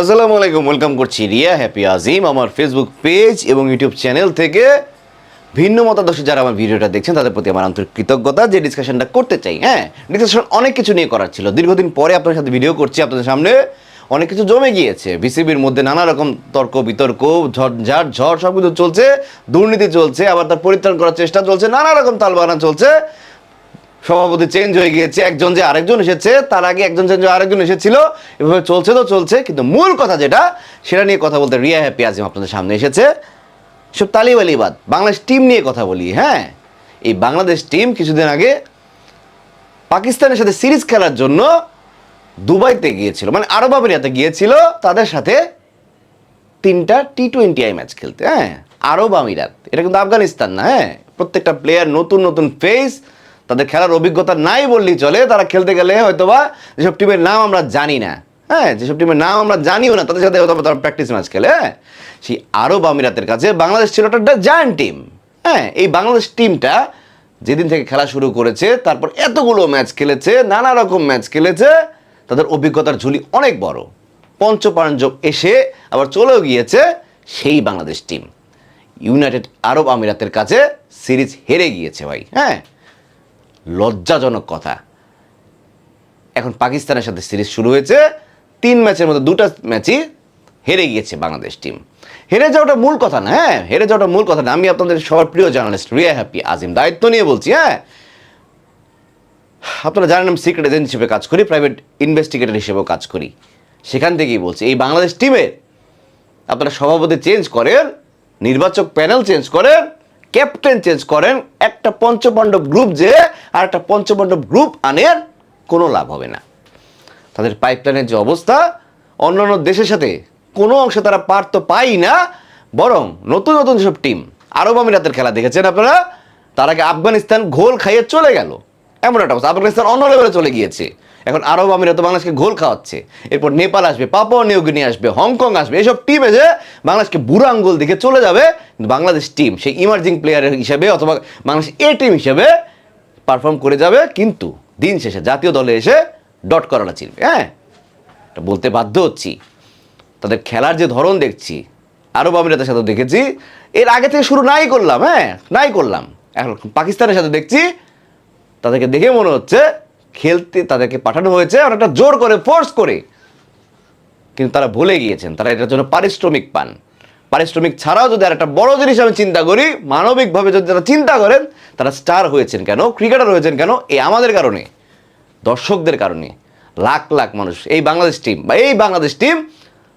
আসসালামু আলাইকুম ওয়েলকাম করছি রিয়া হ্যাপি আজিম আমার ফেসবুক পেজ এবং ইউটিউব চ্যানেল থেকে ভিন্ন মতাদর্শী যারা আমার ভিডিওটা দেখছেন, তাদের প্রতি আমার আন্তরিক কৃতজ্ঞতা যে ডিসকাশনটা করতে চাই। হ্যাঁ ডিসকাশন অনেক কিছু নিয়ে করার ছিল। দীর্ঘদিন পরে আপনাদের সাথে ভিডিও করছি, আপনাদের সামনে অনেক কিছু জমে গিয়েছে। বিসিবির মধ্যে নানা রকম তর্ক, বিতর্ক ঝড় ঝড় সব কিছু চলছে, দুর্নীতি চলছে, আবার তার পরিত্রাণ করার চেষ্টা চলছে, নানা রকম তালবানা চলছে। সভাপতি চেঞ্জ হয়ে গিয়েছে। একজন যে আরেকজন এসেছে, তার আগে একজন চেঞ্জ হয়ে আরেকজন এসেছিল। এভাবে চলছে তো চলছে, কিন্তু মূল কথা যেটা, সেটা নিয়ে কথা বলতে রিয়া হ্যাপি আজিম আপনাদের সামনে এসেছে। সব তালিবালিবাদ বাংলাদেশ টিম নিয়ে কথা বলি হ্যাঁ? এই বাংলাদেশ টিম কিছুদিন আগে পাকিস্তানের সাথে সিরিজ খেলার জন্য দুবাইতে গিয়েছিল মানে আরব আমিরাতে গিয়েছিল, তাদের সাথে তিনটা টি টোয়েন্টি আই ম্যাচ খেলতে হ্যাঁ? আরব আমিরাত, এটা কিন্তু আফগানিস্তান না হ্যাঁ? প্রত্যেকটা প্লেয়ার নতুন নতুন ফেস তাদের খেলার অভিজ্ঞতা নাই বললেই চলে, তারা খেলতে গেলে হয়তোবা যেসব টিমের নাম আমরা জানি না। হ্যাঁ যেসব টিমের নাম আমরা জানিও না, তাদের সাথে হয়তো তারা প্র্যাকটিস ম্যাচ খেলে হ্যাঁ? সেই আরব আমিরাতের কাছে বাংলাদেশ ছিল একটা জায়ান্ট টিম হ্যাঁ? এই বাংলাদেশ টিমটা যেদিন থেকে খেলা শুরু করেছে, তারপর এতগুলো ম্যাচ খেলেছে, নানা রকম ম্যাচ খেলেছে, তাদের অভিজ্ঞতার ঝুলি অনেক বড়। পঞ্চপাঞ্জব এসে আবার চলেও গিয়েছে সেই বাংলাদেশ টিম ইউনাইটেড আরব আমিরাতের কাছে সিরিজ হেরে গিয়েছে ভাই হ্যাঁ? লজ্জাজনক কথা। এখন পাকিস্তানের সাথে সিরিজ শুরু হয়েছে। তিন ম্যাচের মধ্যে দুটা ম্যাচই হেরে গিয়েছে বাংলাদেশ টিম। হেরে যাওয়াটা মূল কথা না হ্যাঁ? হেরে যাওয়াটা মূল কথা না। আমি আপনাদের সবার প্রিয় জার্নালিস্ট রিয়া হ্যাপি আজিম দায়িত্ব নিয়ে বলছি হ্যাঁ? আপনারা জানেন আমি সিক্রেট এজেন্ট হিসেবে কাজ করি প্রাইভেট ইনভেস্টিগেটর হিসেবেও কাজ করি। সেখান থেকেই বলছি, এই বাংলাদেশ টিমের আপনারা সভাপতি চেঞ্জ করেন, নির্বাচক প্যানেল চেঞ্জ করেন ক্যাপ্টেন চেঞ্জ করেন, একটা পঞ্চপাণ্ডব গ্রুপ যে, আর একটা পঞ্চপাণ্ডব গ্রুপ আনের কোনো লাভ হবে না। তাদের পাইপলাইনের যে অবস্থা, অন্যান্য দেশের সাথে কোনো অংশে তারা পার তো পাই না, বরং নতুন নতুন যেসব টিম আরব আমিরাতের খেলা দেখেছেন আপনারা? তার আগে আফগানিস্তান ঘোল খাইয়ে চলে গেল। এমন একটা অবস্থা। আফগানিস্তান অন্য লেভেলে চলে গিয়েছে। এখন আরব আমিরাত বাংলাদেশকে ঘোল খাওয়াচ্ছে। এরপর নেপাল আসবে, পাপুয়া নিউগিনি আসবে, হংকং আসবে। এসব টিম এসে বাংলাদেশকে বুড়ো আঙ্গুল দিকে চলে যাবে। বাংলাদেশ টিম সেই ইমার্জিং প্লেয়ার হিসেবে অথবা বাংলাদেশ এ টিম হিসেবে পারফর্ম করে যাবে। কিন্তু দিন শেষে জাতীয় দলে এসে ডট করাটা চিনবে। হ্যাঁ বলতে বাধ্য হচ্ছি। তাদের খেলার যে ধরন দেখছি, আরব আমিরাতের সাথে দেখেছি, এর আগে থেকে শুরু নাই করলাম। হ্যাঁ নাই করলাম। এখন পাকিস্তানের সাথে দেখছি, তাদেরকে দেখে মনে হচ্ছে খেলতে তাদেরকে পাঠানো হয়েছে অনেকটা জোর করে ফোর্স করে। কিন্তু তারা ভুলে গিয়েছেন, তারা এটার জন্য পারিশ্রমিক পান। পারিশ্রমিক ছাড়াও যদি আর একটা বড় জিনিস আমি চিন্তা করি, মানবিকভাবে যদি তারা চিন্তা করেন, তারা স্টার হয়েছেন কেন ক্রিকেটার হয়েছেন কেন এই আমাদের কারণে, দর্শকদের কারণে। লাখ লাখ মানুষ, এই বাংলাদেশ টিম বা এই বাংলাদেশ টিম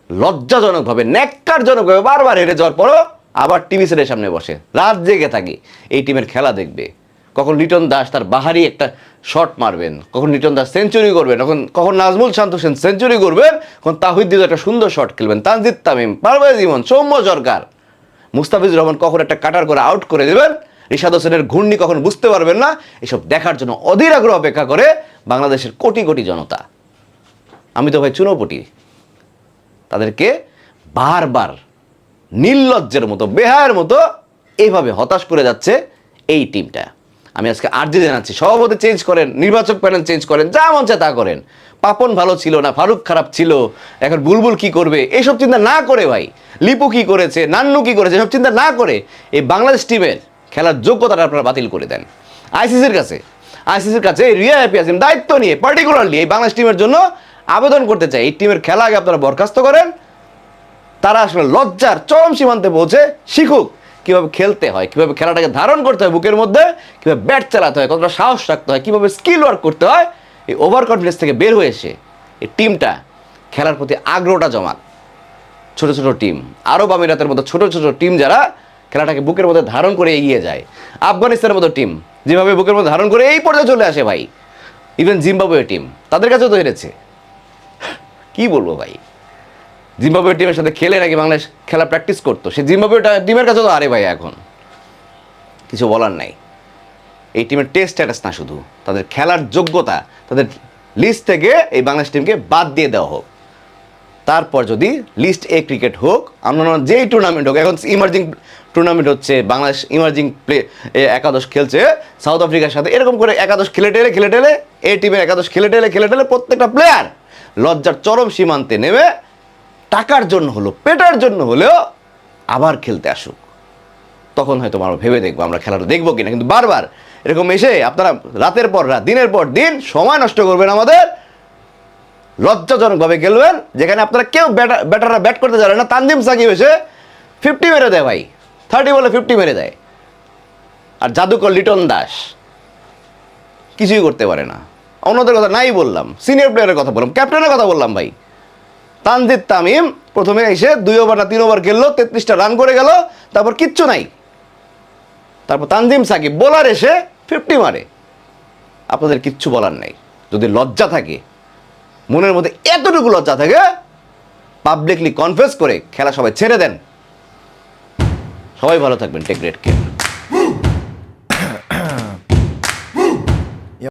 লজ্জাজনকভাবে, ন্যাক্কারজনকভাবে বারবার হেরে যাওয়ার পরও আবার টিভি সেটের সামনে বসে। রাত জেগে থাকি, এই টিমের খেলা দেখবে। কখন লিটন দাস তার বাহারি একটা শট মারবেন, কখন লিটন দাস সেঞ্চুরি করবেন, কখন কখন নাজমুল শান্ত সেন সেঞ্চুরি করবেন, কখন তাহিদ একটা সুন্দর শট খেলবেন। তানজিদ তামিম, পারভেজ ইমন, সৌম্য সরকার, মুস্তাফিজুর রহমান কখন একটা কাটার করে আউট করে দেবেন, রিশাদ হোসেনের ঘূর্ণি কখন বুঝতে পারবেন না, এসব দেখার জন্য অধীর আগ্রহ অপেক্ষা করে বাংলাদেশের কোটি কোটি জনতা। আমি তো ভাই চুনোপটি, তাদেরকে বারবার নির্লজ্জের মতো, বেহায়ের মতো এইভাবে হতাশ করে যাচ্ছে এই টিমটা আমি আজকে আর্জি জানাচ্ছি। সভাপতি চেঞ্জ করেন, নির্বাচক প্যানেল চেঞ্জ করেন, যা মন চায় তা করেন। পাপন ভালো ছিল না, ফারুক খারাপ ছিল, এখন বুলবুল কি করবে? এইসব চিন্তা না করে ভাই। লিপু কি করেছে, নান্নু কি করেছে, এসব চিন্তা না করে এই বাংলাদেশ টিমের খেলার যোগ্যতাটা আপনারা বাতিল করে দেন। আইসিসির কাছে। আইসিসির কাছে রিয়া হ্যাপি আসিম দায়িত্ব নিয়ে পার্টিকুলারলি এই বাংলাদেশ টিমের জন্য আবেদন করতে চাই এই টিমের খেলা আগে আপনারা বরখাস্ত করেন। তারা আসলে লজ্জার চরম সীমান্তে পৌঁছে। শিখুক কীভাবে খেলতে হয়, কীভাবে খেলাটাকে ধারণ করতে হয় বুকের মধ্যে, কীভাবে ব্যাট চালাতে হয়, কতটা সাহস রাখতে হয়, কীভাবে স্কিল ওয়ার্ক করতে হয়, এই ওভার কনফিডেন্স থেকে বের হয়ে এসে এই টিমটা খেলার প্রতি আগ্রহটা জমাক। ছোট ছোট টিম আরব আমিরাতের মতো ছোট ছোট টিম যারা খেলাটাকে বুকের মধ্যে ধারণ করে এগিয়ে যায়। আফগানিস্তানের মতো টিম যেভাবে বুকের মধ্যে ধারণ করে এই পর্যায়ে চলে আসে ভাই। ইভেন জিম্বাবুয়ে টিম তাদের কাছেও তো হেরেছে কি বলব ভাই? জিম্বাবুয়ে টিমের সাথে খেলে নাকি বাংলাদেশ খেলা প্র্যাকটিস করতো? সে জিম্বাবুয়ে টিমের কাছে তো আরে ভাই এখন। কিছু বলার নাই। এই টিমের টেস্ট স্ট্যাটাস না শুধু, তাদের খেলার যোগ্যতা, তাদের লিস্ট থেকে এই বাংলাদেশ টিমকে বাদ দিয়ে দেওয়া হোক। তারপর যদি লিস্ট এ ক্রিকেট হোক অন্যান্য যেই টুর্নামেন্ট হোক, এখন ইমার্জিং টুর্নামেন্ট হচ্ছে, বাংলাদেশ ইমার্জিং প্লে একাদশ খেলছে সাউথ আফ্রিকার সাথে এরকম করে একাদশ খেলে টেলে খেলে টেলে এই টিমের একাদশ খেলে টেলে খেলে টেলে প্রত্যেকটা প্লেয়ার লজ্জার চরম সীমান্তে নেমে টাকার জন্য হলো, পেটার জন্য হলেও আবার খেলতে আসুক। তখন হয়তো আমরা ভেবে দেখব, আমরা খেলাটা দেখব কিনা। কিন্তু বারবার এরকম এসে আপনারা রাতের পর রাত, দিনের পর দিন সময় নষ্ট করবেন আমাদের। লজ্জাজনকভাবে খেলবেন, যেখানে আপনারা কেউ ব্যাটার ব্যাটাররা ব্যাট করতে জানে না। তানজিম সাকিব এসে ফিফটি মেরে দেয় ভাই। থার্টি বলে ফিফটি মেরে দেয়। আর জাদুকর লিটন দাস কিছুই করতে পারে না। অন্যদের কথা নাই বললাম সিনিয়র প্লেয়ারের কথা বললাম ক্যাপ্টেনের কথা বললাম ভাই। তানজিদ তামিম প্রথমে এসে দুই ওভার না তিন ওভার খেললো, তেত্রিশটা রান করে গেল, তারপর কিচ্ছু নাই। তারপর তানজিম সাকিব বোলার এসে ফিফটি মারে। আপনাদের কিচ্ছু বলার নেই। যদি লজ্জা থাকে, মনের মধ্যে এতটুকু লজ্জা থাকে পাবলিকলি কনফেস করে খেলা সবাই ছেড়ে দেন। সবাই ভালো থাকবেন টেক রেট কেয়ার